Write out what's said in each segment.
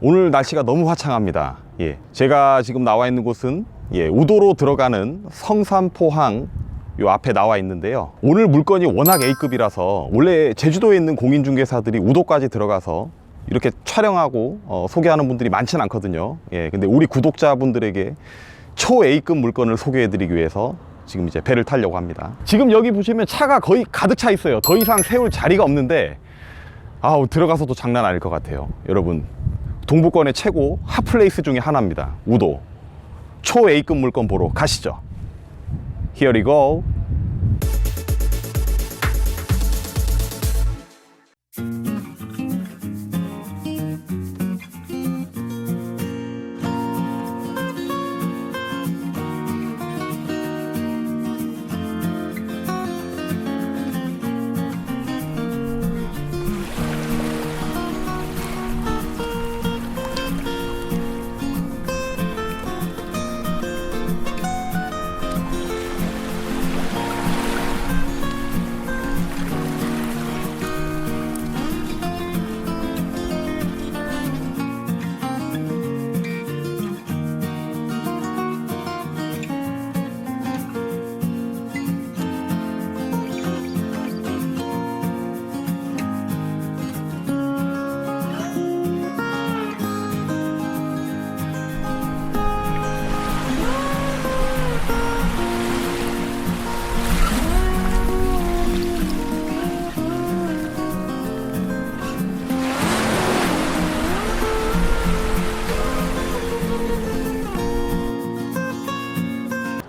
오늘 날씨가 너무 화창합니다. 예. 제가 지금 나와 있는 곳은 예, 우도로 들어가는 성산포항 요 앞에 나와 있는데요. 오늘 물건이 워낙 A급이라서 원래 제주도에 있는 공인중개사들이 우도까지 들어가서 이렇게 촬영하고 어, 소개하는 분들이 많지는 않거든요. 예, 근데 우리 구독자분들에게 초 A급 물건을 소개해드리기 위해서 지금 이제 배를 타려고 합니다. 지금 여기 보시면 차가 거의 가득 차 있어요. 더 이상 세울 자리가 없는데 아우 들어가서도 장난 아닐 것 같아요. 여러분 동부권의 최고 핫플레이스 중에 하나입니다. 우도 초 A급 물건 보러 가시죠. Here we go.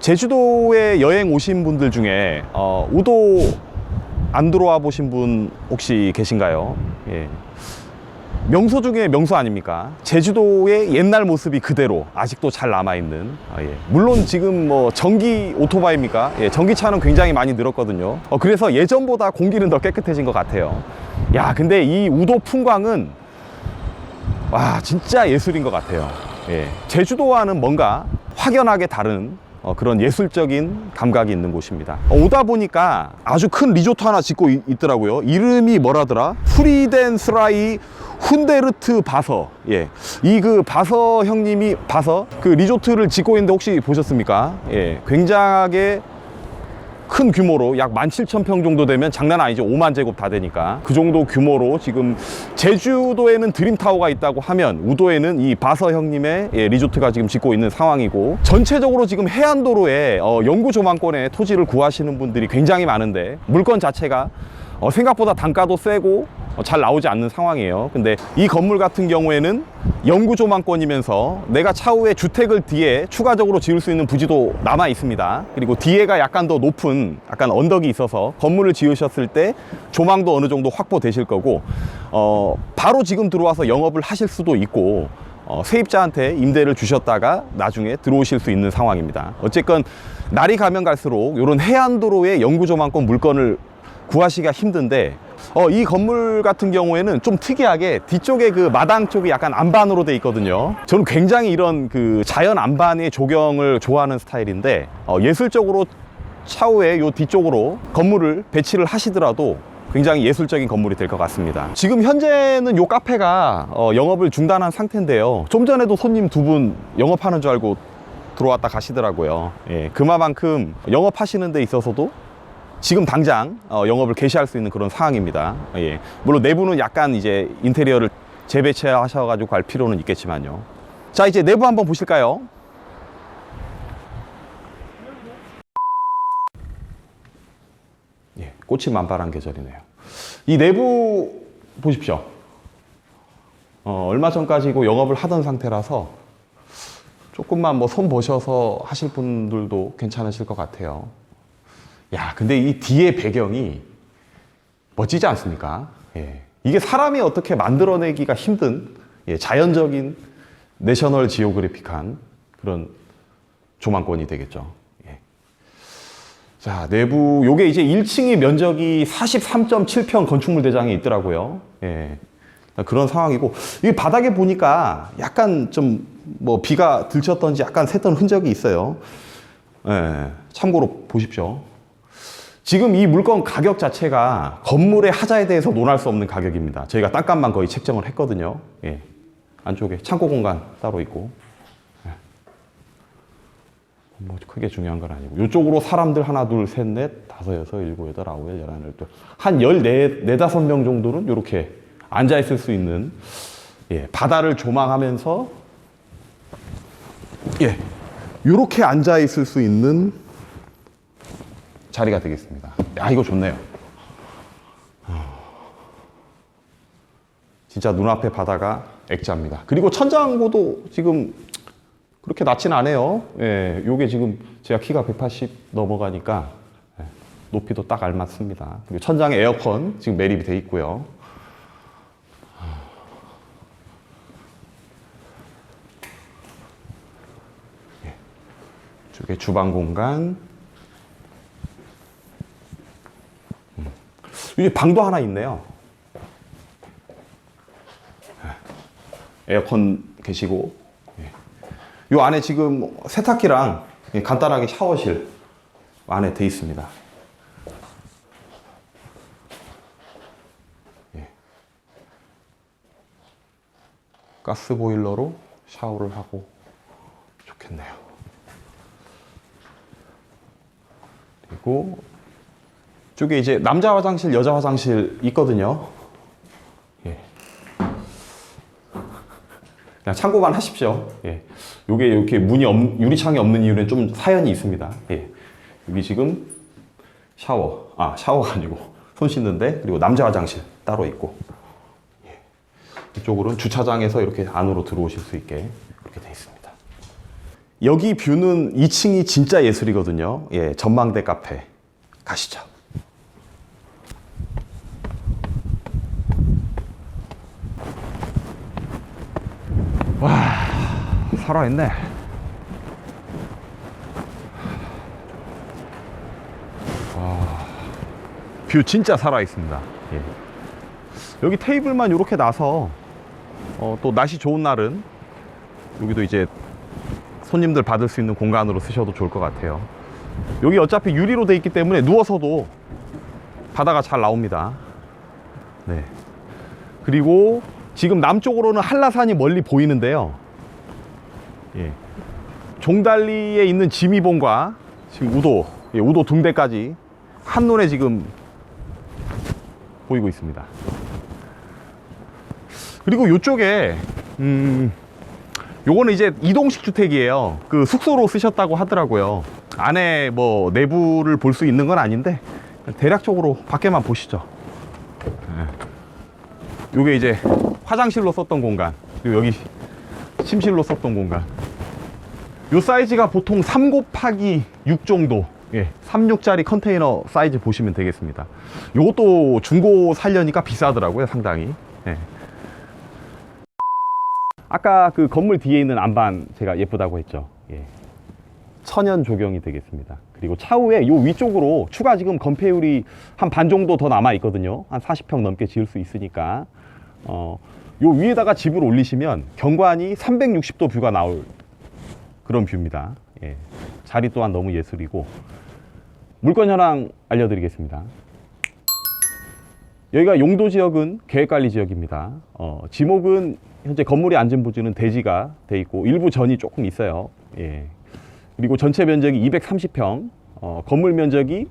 제주도에 여행 오신 분들 중에 어, 우도 안 들어와 보신 분 혹시 계신가요? 예. 명소 중에 명소 아닙니까? 제주도의 옛날 모습이 그대로 아직도 잘 남아있는. 아, 예. 물론 지금 뭐 전기 오토바이입니까? 예, 전기차는 굉장히 많이 늘었거든요. 어, 그래서 예전보다 공기는 더 깨끗해진 것 같아요. 야, 근데 이 우도 풍광은 와, 진짜 예술인 것 같아요. 예. 제주도와는 뭔가 확연하게 다른 어, 그런 예술적인 감각이 있는 곳입니다. 어, 오다 보니까 아주 큰 리조트 하나 짓고 있, 더라고요 이름이 뭐라더라? 프리덴 스라이 훈데르트 바서. 예. 이 그 바서 형님이 바서 그 리조트를 짓고 있는데 혹시 보셨습니까? 예. 굉장하게 큰 규모로 약 17,000평 정도 되면 장난 아니죠. 5만 제곱 다 되니까. 그 정도 규모로 지금 제주도에는 드림타워가 있다고 하면 우도에는 이 바서 형님의 예, 리조트가 지금 짓고 있는 상황이고 전체적으로 지금 해안도로에 어, 영구 조망권에 토지를 구하시는 분들이 굉장히 많은데 물건 자체가 어, 생각보다 단가도 세고 어, 잘 나오지 않는 상황이에요. 근데 이 건물 같은 경우에는 영구 조망권이면서 내가 차후에 주택을 뒤에 추가적으로 지을 수 있는 부지도 남아 있습니다. 그리고 뒤에가 약간 더 높은 약간 언덕이 있어서 건물을 지으셨을 때 조망도 어느 정도 확보되실 거고 어, 바로 지금 들어와서 영업을 하실 수도 있고 어, 세입자한테 임대를 주셨다가 나중에 들어오실 수 있는 상황입니다. 어쨌건 날이 가면 갈수록 이런 해안도로의 영구 조망권 물건을 구하시기가 힘든데 어, 이 건물 같은 경우에는 좀 특이하게 뒤쪽에 그 마당 쪽이 약간 안반으로 돼 있거든요. 저는 굉장히 이런 그 자연 안반의 조경을 좋아하는 스타일인데 어, 예술적으로 차후에 요 뒤쪽으로 건물을 배치를 하시더라도 굉장히 예술적인 건물이 될 것 같습니다. 지금 현재는 요 카페가 어, 영업을 중단한 상태인데요. 좀 전에도 손님 두 분 영업하는 줄 알고 들어왔다 가시더라고요. 예, 그만큼 영업하시는 데 있어서도 지금 당장 어, 영업을 개시할 수 있는 그런 상황입니다. 예. 물론 내부는 약간 이제 인테리어를 재배치하셔가지고 갈 필요는 있겠지만요. 자, 이제 내부 한번 보실까요? 예, 꽃이 만발한 계절이네요. 이 내부 보십시오. 어, 얼마 전까지고 영업을 하던 상태라서 조금만 뭐 손 보셔서 하실 분들도 괜찮으실 것 같아요. 야, 근데 이 뒤에 배경이 멋지지 않습니까? 예. 이게 사람이 어떻게 만들어내기가 힘든 예, 자연적인 내셔널 지오그래픽한 그런 조망권이 되겠죠. 예. 자, 내부, 요게 이제 1층이 면적이 43.7평 건축물 대장이 있더라고요. 예. 그런 상황이고, 이 바닥에 보니까 약간 좀 뭐 비가 들쳤던지 약간 샜던 흔적이 있어요. 예. 참고로 보십시오. 지금 이 물건 가격 자체가 건물의 하자에 대해서 논할 수 없는 가격입니다. 저희가 땅값만 거의 책정을 했거든요. 예. 안쪽에 창고 공간 따로 있고. 예. 뭐 크게 중요한 건 아니고 이쪽으로 사람들 하나 둘 셋 넷 다섯 여섯 일곱 여덟 아홉 열 열한 열두 한 열네 네다섯 명 정도는 이렇게 앉아 있을 수 있는 예, 바다를 조망하면서 예 이렇게 앉아 있을 수 있는 자리가 되겠습니다. 야 이거 좋네요. 진짜 눈앞에 바다가 액자입니다. 그리고 천장고도 지금 그렇게 낮진 않아요. 예, 요게 지금 제가 키가 180 넘어가니까 예, 높이도 딱 알맞습니다. 그리고 천장에 에어컨 지금 매립이 돼 있고요. 예, 주방 공간. 여기 방도 하나 있네요. 에어컨 계시고 예. 요 안에 지금 세탁기랑 예, 간단하게 샤워실 안에 돼 있습니다. 예. 가스 보일러로 샤워를 하고 좋겠네요. 그리고 쪽에 이제 남자 화장실, 여자 화장실 있거든요. 예. 그냥 참고만 하십시오. 예. 요게 이렇게 문이 없, 유리창이 없는 이유는 좀 사연이 있습니다. 예. 여기 지금 샤워, 아, 샤워가 아니고 손 씻는데 그리고 남자 화장실 따로 있고 예. 이쪽으로는 주차장에서 이렇게 안으로 들어오실 수 있게 그렇게 돼 있습니다. 여기 뷰는 2층이 진짜 예술이거든요. 예, 전망대 카페 가시죠. 살아있네. 뷰 진짜 살아있습니다. 예. 여기 테이블만 이렇게 놔서 어, 또 날씨 좋은 날은 여기도 이제 손님들 받을 수 있는 공간으로 쓰셔도 좋을 것 같아요. 여기 어차피 유리로 돼 있기 때문에 누워서도 바다가 잘 나옵니다. 네. 그리고 지금 남쪽으로는 한라산이 멀리 보이는데요. 예. 종달리에 있는 지미봉과 지금 우도, 예, 우도 둥대까지 한눈에 지금 보이고 있습니다. 그리고 이쪽에 음, 요거는 이제 이동식 주택이에요. 그 숙소로 쓰셨다고 하더라고요. 안에 뭐 내부를 볼 수 있는 건 아닌데 대략적으로 밖에만 보시죠. 예. 요게 이제 화장실로 썼던 공간. 그리고 여기 침실로 썼던 공간. 요 사이즈가 보통 3 곱하기 6 정도. 예, 36짜리 컨테이너 사이즈 보시면 되겠습니다. 요것도 중고 살려니까 비싸더라고요, 상당히. 예. 아까 그 건물 뒤에 있는 안반 제가 예쁘다고 했죠. 예. 천연 조경이 되겠습니다. 그리고 차후에 요 위쪽으로 추가 지금 건폐율이 한 반 정도 더 남아 있거든요. 한 40평 넘게 지을 수 있으니까. 어, 요 위에다가 집을 올리시면 경관이 360도 뷰가 나올 그런 뷰입니다. 예. 자리 또한 너무 예술이고 물건 현황 알려드리겠습니다. 여기가 용도 지역은 계획관리 지역입니다. 어, 지목은 현재 건물이 앉은 부지는 대지가 돼 있고 일부 전이 조금 있어요. 예. 그리고 전체 면적이 230평, 어, 건물 면적이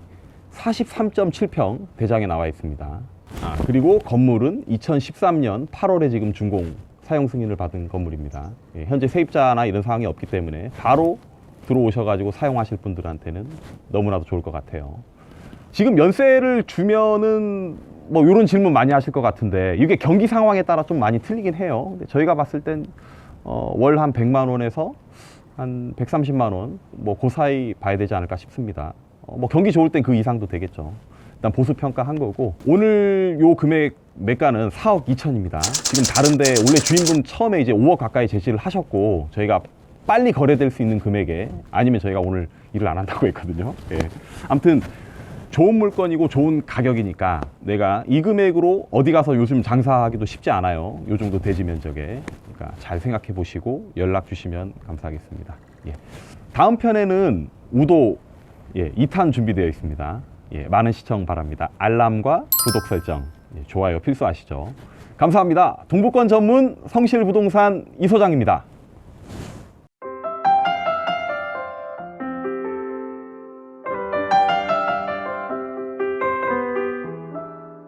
43.7평 대장에 나와 있습니다. 아, 그리고 건물은 2013년 8월에 지금 준공 사용 승인을 받은 건물입니다. 예, 현재 세입자나 이런 상황이 없기 때문에 바로 들어오셔가지고 사용하실 분들한테는 너무나도 좋을 것 같아요. 지금 연세를 주면은 뭐 이런 질문 많이 하실 것 같은데 이게 경기 상황에 따라 좀 많이 틀리긴 해요. 근데 저희가 봤을 땐 어, 월 한 100만 원에서 한 130만 원, 뭐 그 사이 봐야 되지 않을까 싶습니다. 어, 뭐 경기 좋을 땐 그 이상도 되겠죠. 일단 보수 평가한 거고 오늘 요 금액 매가는 4억 2천입니다. 지금 다른데 원래 주인분 처음에 이제 5억 가까이 제시를 하셨고 저희가 빨리 거래될 수 있는 금액에 아니면 저희가 오늘 일을 안 한다고 했거든요. 예. 아무튼 좋은 물건이고 좋은 가격이니까 내가 이 금액으로 어디 가서 요즘 장사하기도 쉽지 않아요. 요 정도 대지 면적에. 그러니까 잘 생각해 보시고 연락 주시면 감사하겠습니다. 예. 다음 편에는 우도 예, 2탄 준비되어 있습니다. 예, 많은 시청 바랍니다. 알람과 구독 설정, 예, 좋아요 필수하시죠. 감사합니다. 동부권 전문 성실부동산 이 소장입니다.